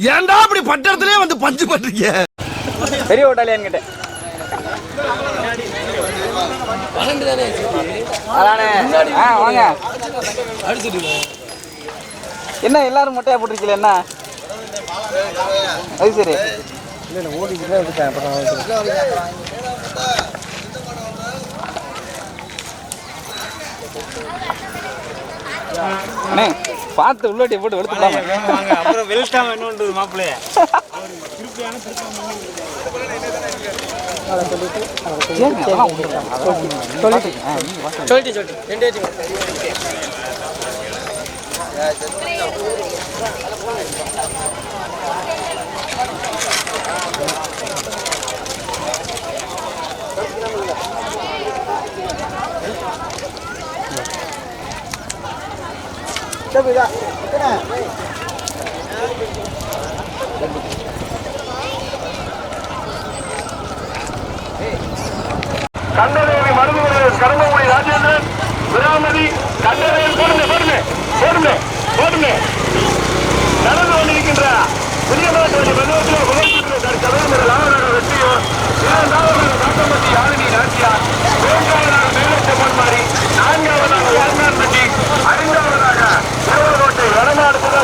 ஏன்டா அப்படி பட்டத்திலே வந்து பஞ்சு பண்றீங்க? பெரிய ஹோட்டலியான்னு என்கிட்ட. ஆ வாங்க. என்ன எல்லாரும் முட்டையா போட்டிருக்கீங்களா என்ன? அது சரி. அண்ணே பார்த்து உள்ளோட்டி போட்டு வெளுத்துக்கலாமா அப்புறம் வெளுத்தாம என்னன்றது மாப்பிள்ளைய. சொல்லிட்டு சொல்லிட்டு ரெண்டு வச்சு கண்டதேவி மருந்து கருமமொழி ராஜேந்திரன் விராமதி கண்டதேவி போடுங்க போடுங்க போடுங்க போடுங்க. நடந்து கொண்டிருக்கின்ற புதியமாட்டு பருவத்தில் புகழ்பெற்ற தற்சமயம் லாவணர் வெற்றியும் இரண்டாவதாக காட்டம்பட்டி யாழினி நாச்சியார் மூன்றாவதாக மேலச்ச பொன்மாரி நான்காவதாக வர்ணான்பட்டி ஐந்தாவதாக தேவகோட்டை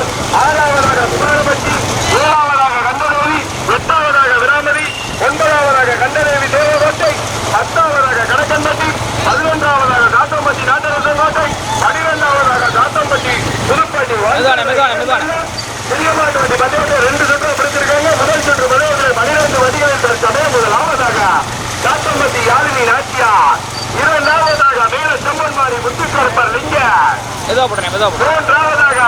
புகழ் ஆறாவதாக குமாரபட்டி ஏழாவதாக கந்ததேவி எட்டாவதாக விராமதி ஒன்பதாவதாக கண்டதேவி தேவகோட்டை பத்தாவதாக கடக்கம்பட்டி பதினொன்றாவதாக காத்தம்பட்டி நாட்டரசன் கோட்டை பனிரெண்டாவதாக காத்தம்பட்டி மெதுவானே. பெரியமாட்டு பந்தயத்தை ரெண்டு சுற்று பிடிச்சிருக்காங்க. முதல் சுற்று பந்தயத்தில் பனிரெண்டு வண்டிகளில் தற்சமய முதலாவதாக காத்தம்பட்டி யாழினி நாச்சியார். இரண்டாவதாக செம்மன்மாரி முத்துக்கருப்பர் லிங்க. போட்டுறேன் மெதுவா போட்டுறேன் மூன்றாவதாக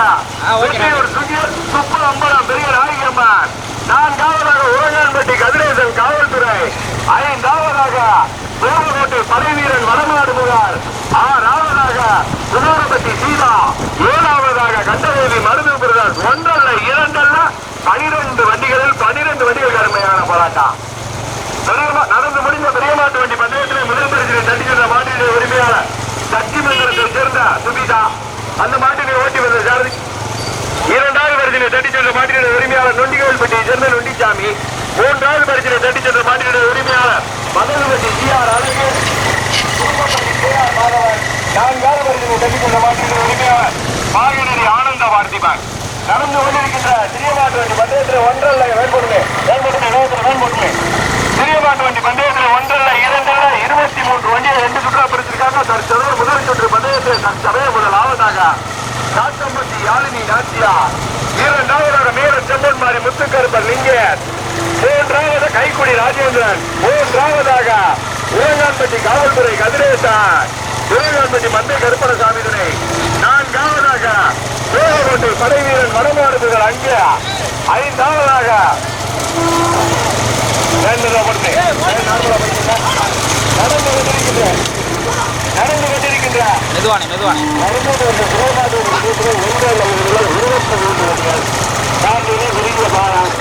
சுப்பு அம்பலம் பெரிய நாயகம்மன் நான்காவதாக உரங்கான்பட்டி கதிரேசன் காவல்துறை. ஐந்தாவதாக தேவகோட்டை படைவீரன் வடநாடு புகார் ஆறாவதாக சுதாரப்பட்டி சீதா. ஏழாவதாக கண்டதேவி மருது பிரதர்ஸ் ஒன்றல்ல இரண்டல்ல பனிரெண்டு வண்டிகளில் பனிரெண்டு வண்டிகள் கடுமையான போராட்டம். நடந்து முடிந்த பெரியமாட்டு வண்டி பந்தயத்தில் முதல் பரிசினை தட்டி சென்ற மாட்டினுடைய உரிமையாளர் சக்தி மந்திரத்தை சேர்ந்த சுபிதா அந்த மாட்டினை ஓட்டி வந்த சாரதி இரண்டாவது பரிசினை தட்டி சென்ற மாட்டினுடைய உரிமையாளர் நொண்டிகோவில்பட்டியை சேர்ந்த நொண்டிசாமி மூன்றாவது பரிசினை தட்டி சென்ற மாட்டினுடைய உரிமையாளர் மதகுபட்டி சி ஆர் அழகு நான்காவது தட்டி சென்ற மாட்டினுடைய உரிமையாளர் ஆனந்த பார்த்திபன் நடந்து கொண்டிருக்கின்ற சிறியமாட்டு வண்டி பந்தயத்தில் ஒன்றல்ல வேண்படுமே வேண்படுமே வேண்படுமே வேண்படுமே சிறியமாட்டு வண்டி பந்தயத்தில் ஒன்றல்ல இரண்டல்ல இருபத்தி மூன்று வண்டியை ரெண்டு சுற்றா பிரிச்சிருக்காங்க. தற்சமயம் முதல் சுற்று பந்தயத்தில் தற்சமயம் முதலாவதாக காட்டம்பட்டி யாழினி நாச்சியா இரண்டாவதாக மேல செம்பன்மாரி முத்துக்கருப்பர் லிங்கர் மூன்றாவது கைக்குடி ராஜேந்திரன். மூன்றாவதாக உரங்கான்பட்டி காவல்துறை கதிரேசன். உரங்கான்பட்டி மந்தை கருப்பணசாமி துணை நான்காவதாக கோலகோட்டை படைவீரன் வடமாடுபுகள் அங்கே. ஐந்தாவதாக? நடந்து கொண்டிருக்கின்ற நடந்து கொண்டிருக்கின்ற மெதுவானே மெதுவானே நடந்து ஒன்றில் உள்ள இருபத்தி மூன்று வண்டிகள் விரிந்த பாலம்.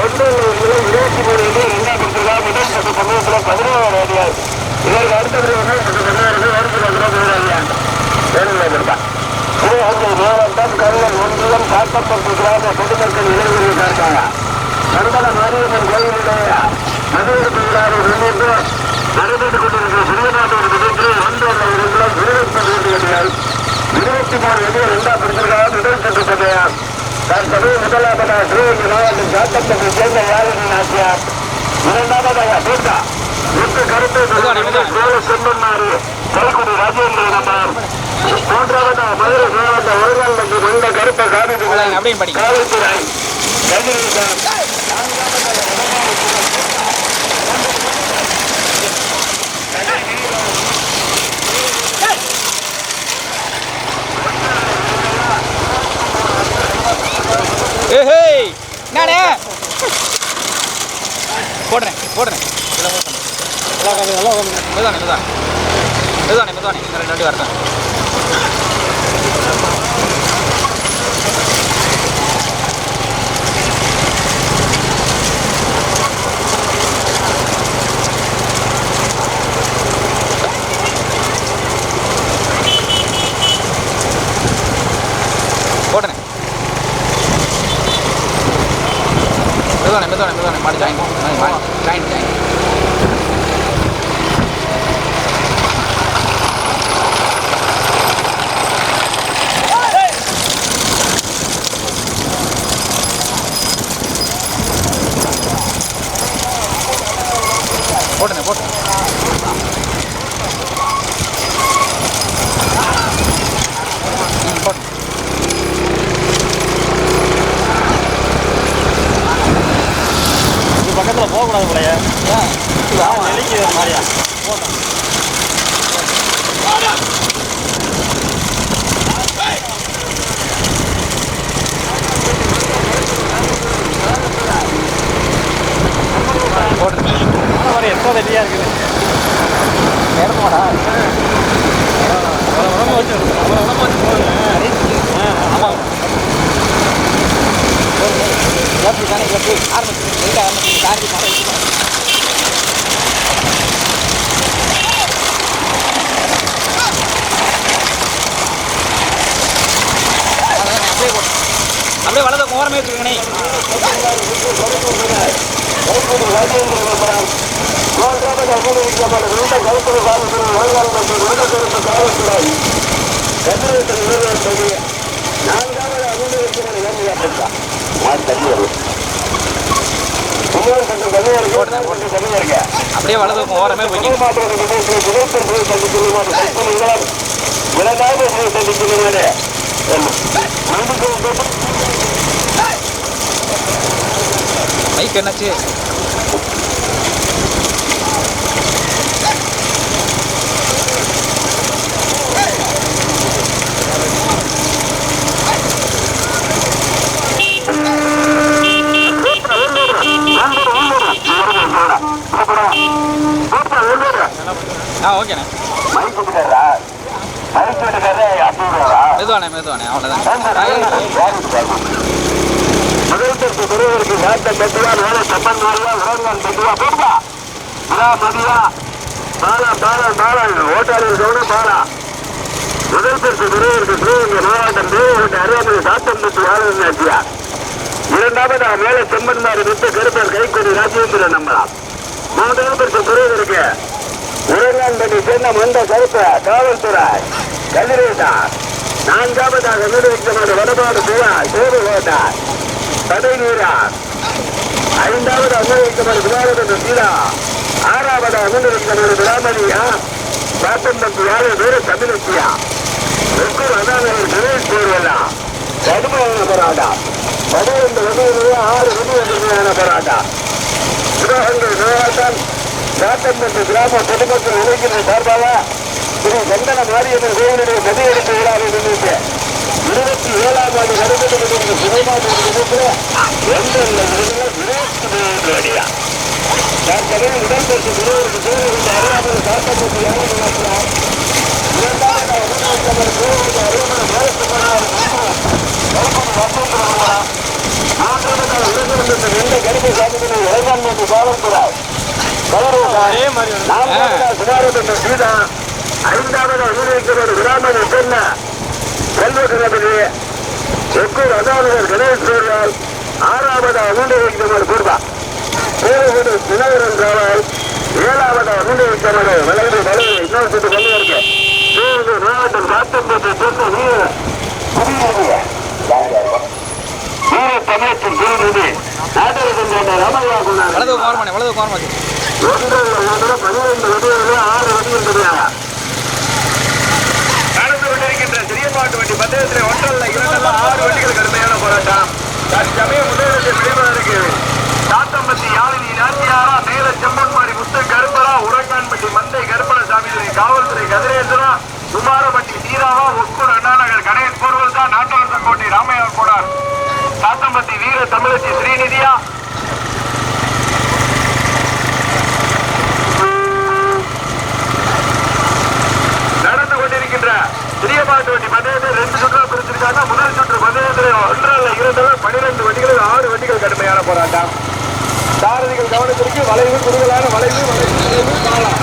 ஒன்றில் இருபத்தி மூணு வந்து ரெண்டாம் கொடுத்துருக்கா முதல் சட்ட சமயத்தில் பதினேழு வண்டிகள் இதற்கு அடுத்தது வந்து சட்ட சமயத்தில் ஒரு சில கிலோமீட்டர் வேணுங்களா சிவகங்கை மாவட்டம் கருங்கல் ஒன்றியம் காட்டப்பட்டு பொதுமக்கள் இளைஞர்கள் இருக்காங்க. நர்மத மாரியம்மன் கோயிலுடைய மதுவிற்கு விழாவை முன்னிட்டு நடைபெற்றுக் கொண்டிருக்கிற சிறுவநாட்டோட நிகழ்ச்சியில் ஒன்று இரண்டு இருபத்தி மூன்று இருபத்தி மூணு இரண்டாம் பிடிச்சிருக்காங்க முதல் சுற்று பந்தயம் தற்சமயம் முதலாவதாக மாவட்டம் காட்டப்பட்டு சேர்ந்த யாழினி நாச்சியார் இரண்டாவதாக பூட்டா எட்டு கருத்து செம்மன்னாறு கைக்குடி ராஜேந்திரன் அம்மார் மூன்றாவதாக மதுரை மாவட்ட வந்து கொண்ட கருப்ப காவிரி. காவல்துறை. கதிரேசன் ஏஹே என்னண்ணே போடுறேன் போடுறேன். இதில் move பண்ணு. மெதுவானே மெதுவானே மெதுவானே மெதுவானே இந்த ரெண்டு வண்டி வரட்டும் போடுறேன் மெதுவானே மெதுவானே மெதுவானே மாடி ஜாயின் ஜாயின் ஜாயின் போட்டுனே போட்டு ம், போட்டு இது பக்கத்தில் போகக்கூடாது போலயே நெலிக்கு ஒரு மாதிரியா போட்டு மாதிரி எத்தோ ரெடியாக இருக்குது நேரமாடா அவ்வளோ உடம்பு வச்சு அவ்வளோ உடம்பு வச்சு போகுது ஆமாம் கிளப்பு தானே கிளப்பு ஆரம்பிச்சு லைட்டாக ஆரம்பிச்சு கார்த்தி காரை அப்படியே போட்டு அப்படியே வலது வச்சுக்கோங்கண்ணே அப்படியே வலது பக்கம் ஓரமே போய்க்கிங்க பைக் என்னாச்சு ஆ ஓகேண்ணே. மெதுவானே மெதுவானே அவ்வளோதான் குருவிற்கு குருவருக்கு காத்த பெற்றுவா வேலை சப்பன் மாறுவா உறவுகள் கட்டுவா போடுவா விழா மதியா பாலா பாலா பாலா ஓட்டாளர் கவுன பாலா முதல் முதல்வருக்கு குருவிற்கு சிவகங்கை மாவட்டம் தேவகத்தை அருகாமலை சாத்தம் பெற்று வாழ்ந்தாச்சியா இரண்டாவது மேலே செம்மன்மாரி விட்டு கருப்பர் கைக்கொடி ராஜேந்திரன் நம்பலாம். மூன்றாவது குருவருக்கு உரங்கான்பட்டி சேர்ந்த மந்த கருப்ப காவல்துறை கதிரேட்டா நான்காவதாக நிர்வகிக்கப்பட்ட வடபாடு புவா சேவை கோட்டா தடை நீரா ஐந்தாவது அனுபவிக்கப்பட்ட விவாதத்தின் சீரா ஆறாவது அனுபவிக்கப்பட்ட விராமணியா சாத்தம்பத்து யாரு பேரு தமிழத்தியா ஒவ்வொரு அதானவர் நிறைவு போர்வல்லா கடுமையான போராட்டம் பதினைந்து வகையிலேயே ஆறு வகையான போராட்டம் சிவகங்கை மாவட்டம் சாத்தம்பட்டு கிராம பொதுமக்கள் இளைஞர்கள் சார்பாக திரு சந்தன மாரியம்மன் கோயிலுடைய மதியெடுப்பு விழாவை முன்னிட்டு இருபத்தி ஏழாம் ஆண்டு நடைபெற்று எந்த இருபத்தி சாத்தம்பட்டு யாரும் நடத்தினார் இரண்டாவது அருணாச்சலர் கோவிலுக்கு அறியாமல் மாதத்துமானார் ரெண்டு கருப்பு சாப்பிட்டு இளைஞன் என்று காவல்துறை அதே மாதிரி சுமாரப்பட்ட சீதா. பெண்ண செல்வகணபதி ஒக்கூர் அதானவர் கணேஷ் சூர்யால் ஆறாவது அனுமதிக்கிறவர் பூர்வா ஏழு தினகரன் ராவல் ஏழாவது அனுமதிக்கிறவர் வளர்ந்து வளர்ந்து இன்னொரு சுட்டு கொண்டு இருக்கு சிவகங்கை மாவட்டம் சாத்தம்பட்டு சொந்த வீர வீர தமிழத்தின் திருநிதி நாட்டரசன் ராமையா கொண்டார் வலது ஓரமானே வலது ஒன்று பன்னிரண்டு வடிவில் ஆறு வடிவில் தெரியாங்க நடந்து மாட்டு வண்டி. பந்தயத்தில் ஒன்றல்ல இரண்டல்ல ஆறு வண்டிகள் கடுமையான போராட்டம். தற்சமயம் முதலிடத்தை பிடிப்பதற்கு சாத்தம்பட்டி யாழினி நாட்டியாரா மேல செம்மன்மாரி முத்து கருப்பரா உரங்கான்பட்டி மந்தை கருப்பணசாமி காவல்துறை கதிரேசரா குமாரபட்டி சீராவா ஒக்கூர் அண்ணாநகர் கணேஷ் போர்வல்தா நாட்டரசன் கோட்டை ராமையா கோடார். சாத்தம்பட்டி வீர தமிழச்சி ஸ்ரீநிதியா கவனத்திற்கு வளைவு குறுகலான வளைவு வளைவு காணலாம்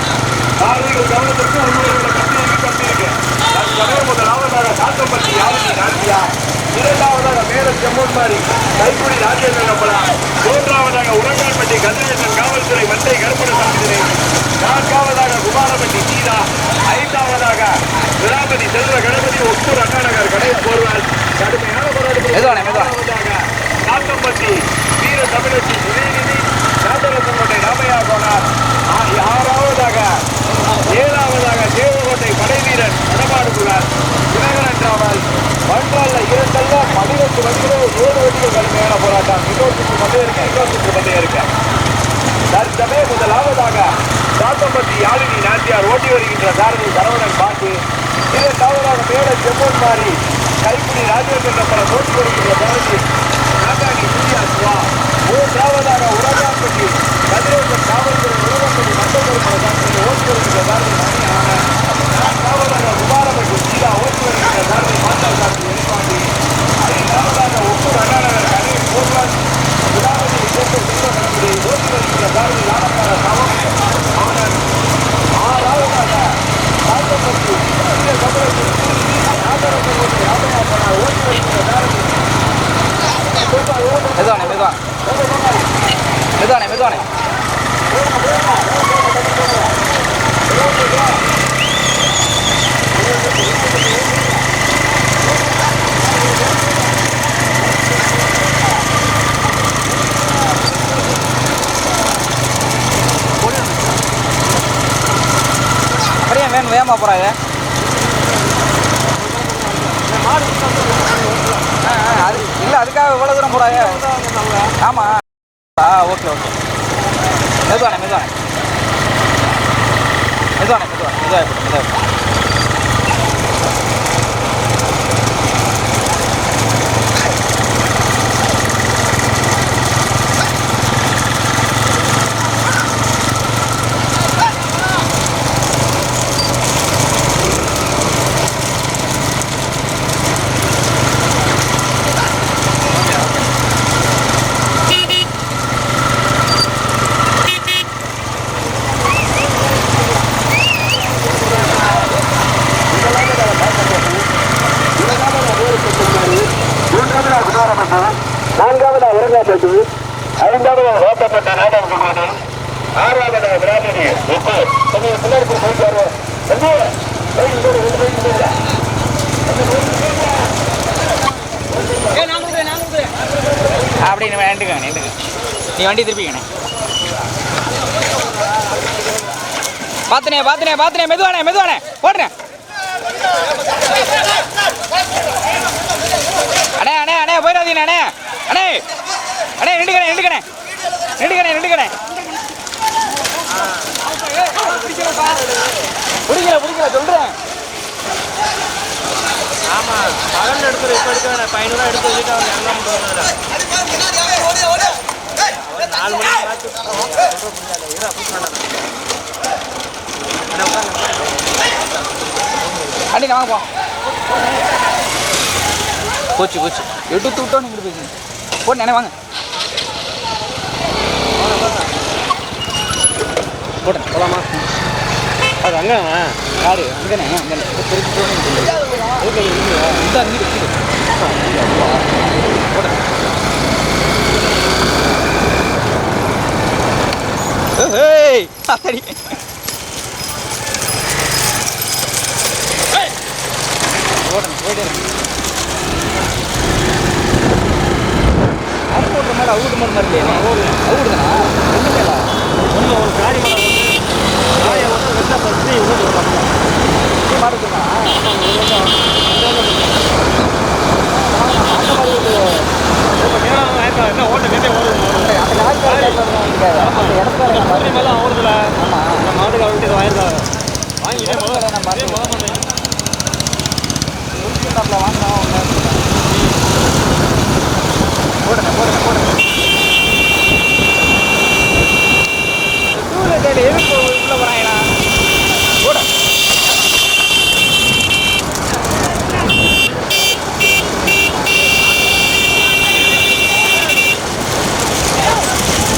காலையில் கவனத்திற்கு உங்களுடைய கட்டியிருக்கு கட்டியிருக்கு தற்சமயம் முதலாவதாக காத்தம்பட்டி யாருமே நாட்டியா இரண்டாவதாக மேல செம்மன்மாரி கைக்குடி ராஜேந்திர நம்பலா மூன்றாவதாக உரங்கான்பட்டி கதிரேசன் காவல்துறை மட்டை கருப்பணசாமி நான்காவதாக குமாரப்பட்டி சீதா. ஐந்தாவதாக விராபதி செல்வ கணபதி ஒக்கூர் அண்ணாநகர் கணேஷ் போர்வால். கடுமையான. போராட்டம் காத்தம்பட்டி வீர தமிழச்சி உதயநிதி ராஜரசன்கோட்டை ராமையா போனார் ஆ- ஆறாவதாக ஏழாவதாக தேவகோட்டை படைவீரன் வடமாடுகிறார் தினகரன் ராவல். மண்பால்ல இரண்டல்ல பதினெட்டு வண்டிகள் ஏழு வண்டிகள் கடுமையான போராட்டம். இன்னொரு சுற்று பந்தயம் இருக்க இன்னொரு சுற்று பந்தயம் இருக்க. தற்சமே முதலாவதாக சாத்தம்பட்டி யாழினி நாட்டியார் ஓட்டி வருகின்ற சாரதி சரவணன் பாட்டு. தவறாக மேல செம்மன் மாறி கைப்பிடி ராஜேந்திரன் பல ஓட்டி வருகின்ற சாரதி. நாகாணி சூர்யா சிவா மூன்றாவதாக உலகாம்பட்டி கதிரேசன் காவல்துறை உலகம்பட்டி மண்டபுரம் சாரதி வருகின்ற சாரதி மணி ஆனந்த் நான்காவதாக குமாரப்பட்டி சீதா ஓட்டி வருகின்ற சாரதி மாதா சாரதி எரிபாண்டி ஐந்தாவதாக ஒப்பூர் அண்ணாநகர் கணேஷ் கோபால் விடாமதி இயக்க சிவகங்கை ஓட்டி வருகின்ற சாரதி நாடகார சமம் ஆனந்த் ஆறாவதாக காத்தப்பட்டி இந்திய தமிழகத்தில் ராஜரசன் ராமையா போனார் ஓட்டி வருகின்ற சாரதி மெதுவானே மெதுவானே மெதுவானே மெதுவானே அப்படியே வேணும் வேகமாக போகிறாங்க அது இல்லை அதுக்காக இவ்வளோ தூரம் போகிறாங்க ஆமாம் ஆ ஓகே ஓகே மெதுவானே மெதுவானே மெதுவானே மெதுவானே மெதுவாக மெதுவாக மூன்றாவதா குமாரப்பட்டு நான்காவதா உரங்காப்பட்டு ஐந்தாவதா ஓட்டப்பட்ட நாடகமானது ஆறாவதா விராமணி ஒப்பு கொஞ்சம் பின்னாடி போய் போயிட்டு வருவோம் வந்து போயிட்டு போடு, கொண்டு போயிட்டு போடுங்க. அப்படி நீ நீ வண்டி திருப்பிக்கண்ணே பார்த்துனே பார்த்துனே பார்த்துனே மெதுவானே மெதுவானே போடுறேன் அண்ணே அண்ணே அண்ணே போயிடாதீங்க அண்ணே அண்ணே அண்ணே நின்றுக்கணே நின்றுக்கணே நின்றுக்கணே நின்றுக்கணே பிடிக்கல பிடிக்கல சொல்கிறேன் சொல்றேன் பகல் எடுத்து இப்போ எடுக்க வேணாம் பதினூறுவா எடுத்து வச்சுட்டு அவங்க எல்லாம் போகிறேன் நாலு மணிக்கு பார்த்து அண்டி நான் வாங்க போச்சு போச்சு. எடுத்து விட்டோம் நீங்கள் பேசுங்க போட்டு நினை வாங்க. போட்டேன் போலாமா? அது அங்கே யாரு அங்கனே அங்கனே இந்த அங்கே ஏய் அடி ஓடணும் போயிட்டே இருக்கு அவுட் மேலே அவுட் மாதிரி மாதிரி இல்லையே அவுட் தானா ஒன்று மேலா ஒன்று ஒரு ஒன்று காயை ஒன்று வெட்ட பற்றி அந்த இந்த மாட்டுக்கு அவர்கிட்ட வாங்கிருக்காங்க வாங்கிட்டே முதல்ல நம்ம இதே முதல் மாட்டேன் வாங்கினா போடுங்க போடுங்க போடுங்க ஸ்கூலில் தேடி எதுக்கு உள்ள போகிறாங்கண்ணா போட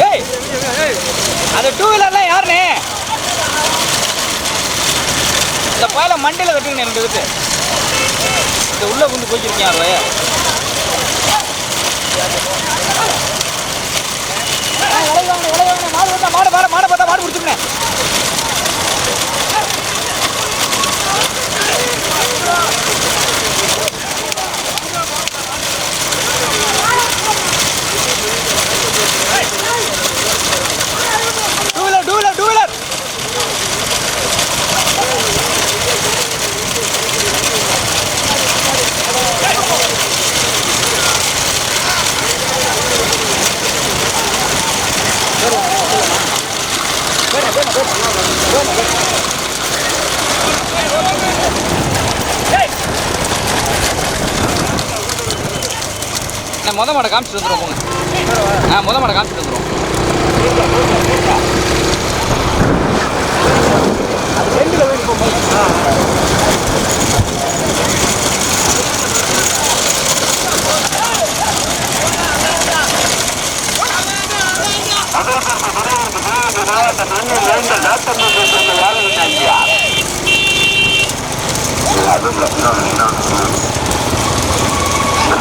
ஏய் இந்த பாயில மண்டையில் கட்டுங்க ரெண்டு இதுக்கு இந்த உள்ள கொண்டு போய்க்கிருக்கேன் அது வய மாடு வந்தா மாடு மாடு மாடை பார்த்தா மாடு பிடிச்சிருந்தேன் two wheeler two wheeler two wheeler நான் முத மாடை காமிச்சிட்டு வந்துடுவோம் போங்க. ஆ முத மாடை காமிச்சிட்டு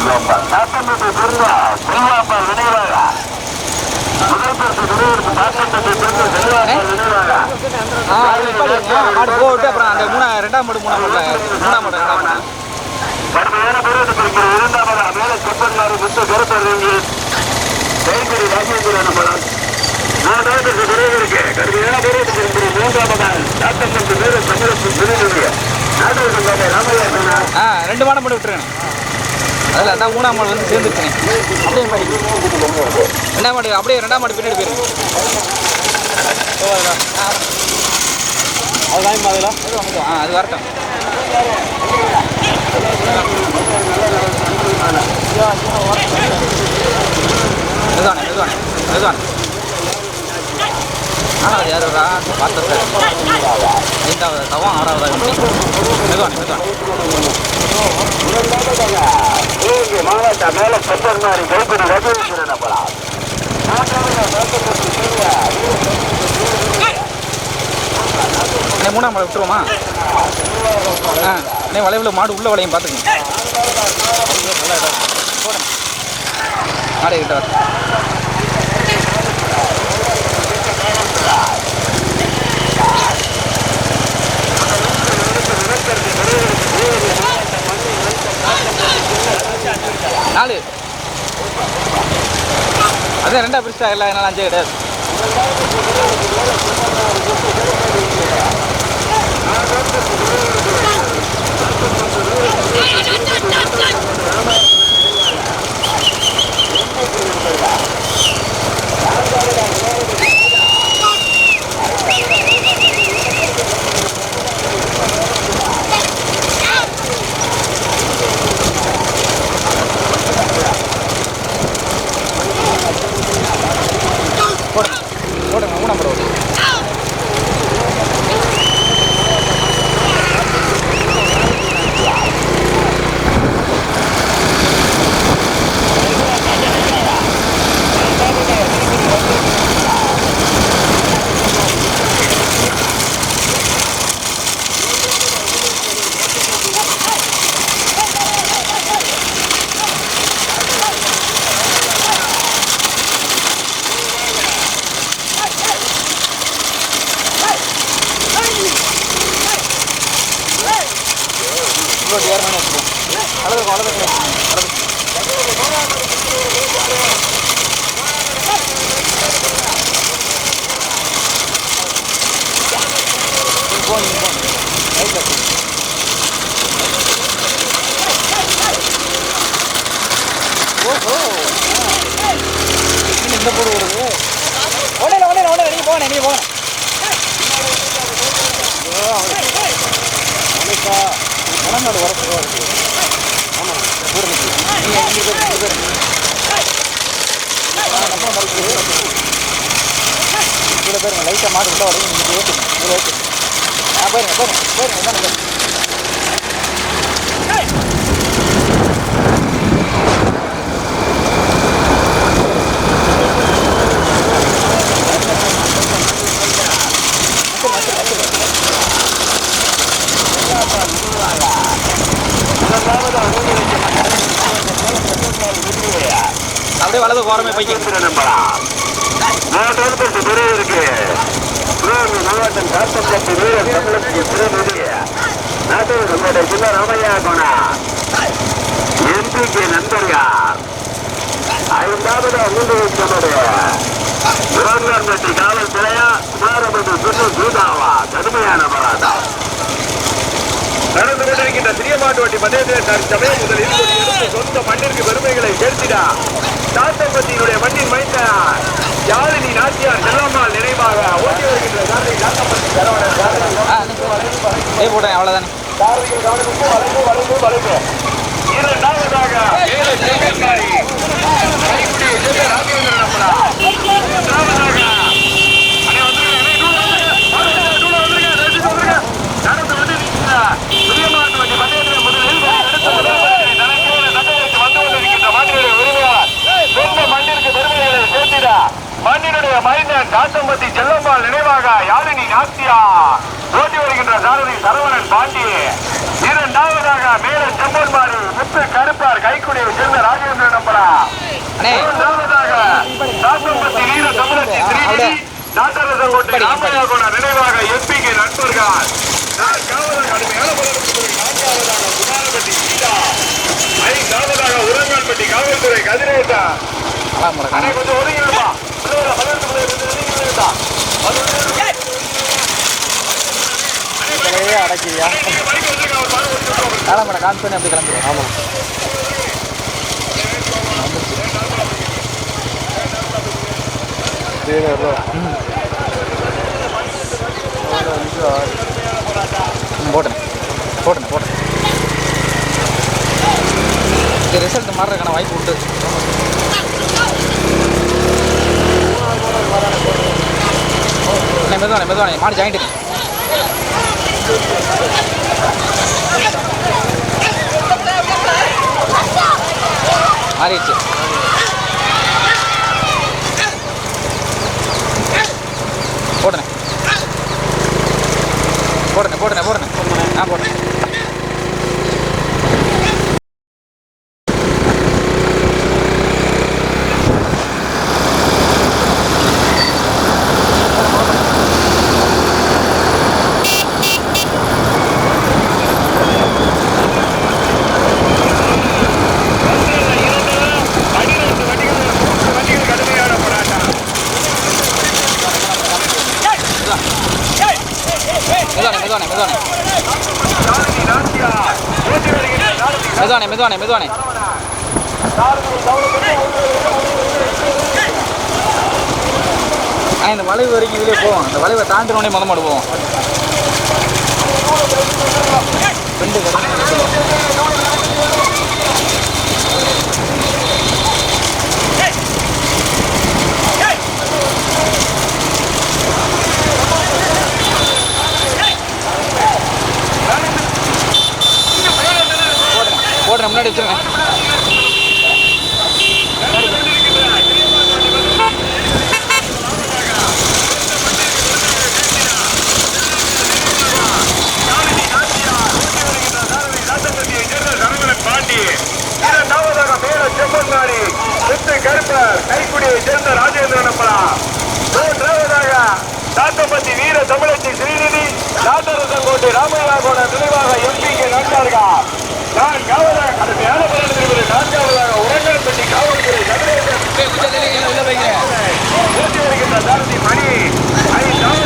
வந்துடுவோம் ஆ அது நிப்பாட்டிடுங்க. போட்டு அப்புறம் அந்த மூணா ரெண்டாம் மாடு மூணாம் மாடு மூணாம் மாடு ரெண்டாம் மாடு கடுமையான போராட்டத்திற்கு இரண்டாவதா மேல செப்பன்னாறு முத்து கருத்தறிஞர் கைத்தறி ராஜேந்திரன் அம்பலம் மூன்றாவதற்கு குறைவு கடுமையான போராட்டத்திற்கு மூன்றாவதா டாக்டர் மற்றும் வீர சமரசம் திருநெல்வேலி நாடகங்கள் ராமையா ரெண்டு மாடம் மட்டும் விட்டுருங்க அதில் அதான் மூணாம் மாடு வந்து சேர்ந்துருக்கேன் அப்படியே மாடி. ரெண்டாம் மாடி அப்படியே ரெண்டாம் மாடி பின்னாடி போயிருங்க ஆ அது வரட்டும். மெதுவானே மெதுவானே மெதுவானே ஆறாவது யார் வரா பார்த்த சார். ஐந்தாவது தவம் ஆறாவது? மெதுவானே மெதுவானே. மாவட்ட மேல செப்பன்னாரி கைத்தறி ராஜேந்திரன் அம்பலம் அண்ணே மூணாம் மலை விட்டுருவோமா? ஆ அண்ணே வளைவில் மாடு உள்ள வளையம் பார்த்துக்கங்க. மாடு கிட்ட வர நாலு அதான் ரெண்டா பிரிச்சா இல்லை அதனால அஞ்சே கிடையாது போடுங்க போடுங்க மூணாம் படம் இன்னொரு ஏறணும் வச்சுக்கோங்க அளவு அளவு இந்த போடு வருது ஒன்றையில் ஒன்றையில் ஒன்றையில் நீங்கள் போகணும் நீ போகணும் மணநாடு வரப்போ இருக்கு ஆமாம் இவ்வளோ பேருங்க லைட்டாக மாடு உள்ள நீங்கள் ஓட்டுங்க இவ்வளோ ஓட்டுங்க ஆ போயிருங்க போயிருங்க போயிருங்க ஓரமே பைக்கு நம்பரா மூன்று பிரிவு இருக்கு சிவகங்கை மாவட்டம் காத்தம்பட்டி வீரர் தமிழகத்திற்கு சிறப்பு நாட்டூர் நம்முடைய ஜில்லா ராமையா கோணா எம்பிக்கு நண்பர்கள் ஐந்தாவது மூன்று நம்முடைய சிவகங்கை காவல்துறையா குமாரபதி சுற்று சூதாவா கடுமையான போராட்டம் நடந்து கொண்டிருக்கின்ற சிறிய மாட்டு வண்டி பந்தயத்தில் தற்சமயம் முதல் சொந்த மண்ணிற்கு பெருமைகளை சேர்த்திடா தாத்தம்பட்டியினுடைய மண்ணின் மைந்தார் யாழினி நாச்சியார்? செல்லம்மாள் நினைவாக. ஓட்டி வருகின்ற சாரதி தாத்தம்பட்டி சரவணன் ஏ போட்டேன் அவ்வளோதானே சாரதிகள் கவனமுக்கு வளைவு வளைவு வளைவு இரண்டாவதாக ஏழு ராஜேந்திரன் அப்படா மூன்றாவதாக அண்ணே வந்துருங்க அண்ணே டூல வந்துருங்க டூல வந்துருங்க ரெண்டு வந்துருங்க நடந்து வந்து நிற்கிற பிரியமாட்டு வண்டி பந்தயத்தில் முதலில் எடுத்து முதல் பரிசை தனக்கேற நகருக்கு வந்து கொண்டிருக்கின்ற மாட்டினுடைய உரிமையாளர் சொந்த மண்ணிற்கு பெருமைகளை சேர்த்திட மண்ணினுடைய மைந்தன் காத்தம்பட்டி செல்லம்மாள் நினைவாக யாழினி நாஸ்தியா ஓட்டி வருகின்ற சாரதி சரவணன் பாண்டி இரண்டாவதாக மேல செம்பன்மாரி முத்து கருப்பார் கைக்குடியை சேர்ந்த ராஜேந்திர நம்பரா அண்ணே. மூன்றாவதாக காத்தம்பட்டி வீர தமிழச்சி ஸ்ரீநிதி நாட்டரசங்கோட்டை ராமையா கோண நினைவாக எம்பிக்கு நண்பர்கள் நான் காவலர் கடுமையான நான்காவதாக குமாரப்பட்டி சீதா ஐந்தாவதாக உரங்கான்பட்டி காவல்துறை அண்ணே கொஞ்சம் ஒதுங்கிடுமா பிள்ளைகளை பதினெட்டு பிள்ளைகளை கொஞ்சம் ஒதுங்கிடுங்கடா அடக்கிறியா? போட்டேன் போட்டேன் போட்டேன் இது ரிசல்ட் மாறுறதுக்கான வாய்ப்பு உண்டு. மெதுவானே மெதுவானே மாடு ஜாயிண்ட் மாறிடுச்சு. പോടനെ പോടനെ പോടനെ மெதுவானே மெதுவானே ஆ இந்த வளைவு வரைக்கும் இதுலேயே போவோம். இந்த வளைவை தாண்டினோடனே மொதல் மாடு போவோம். ரெண்டு கடை முன்னாடி வச்சிருங்க பாண்டி இரண்டாவதாக மேல செம்பன்மாரி முத்து கருப்பர் கைக்குடியை சேர்ந்த ராஜேந்திரன் அப்பலா மூன்றாவதாக தாத்தப்பட்டி வீர தமிழச்சி ஸ்ரீநிதி நாட்டரசங்கோட்டை ராமையா கோண நினைவாக எம்பிக்கு நட்டார்கள் நான் காவலாக கடுமையான போராட்டத்தில் நான்காவதாக உரங்கல்பட்டி காவல்துறை கதிரேசன் ஓட்டி வருகின்ற சாரதி மணி ஐந்தாவதாக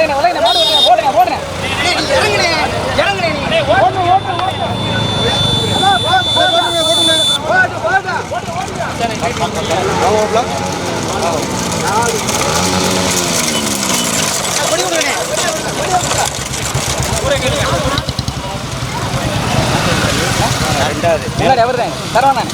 முன்னாடி அவர் தான் சரவணன்.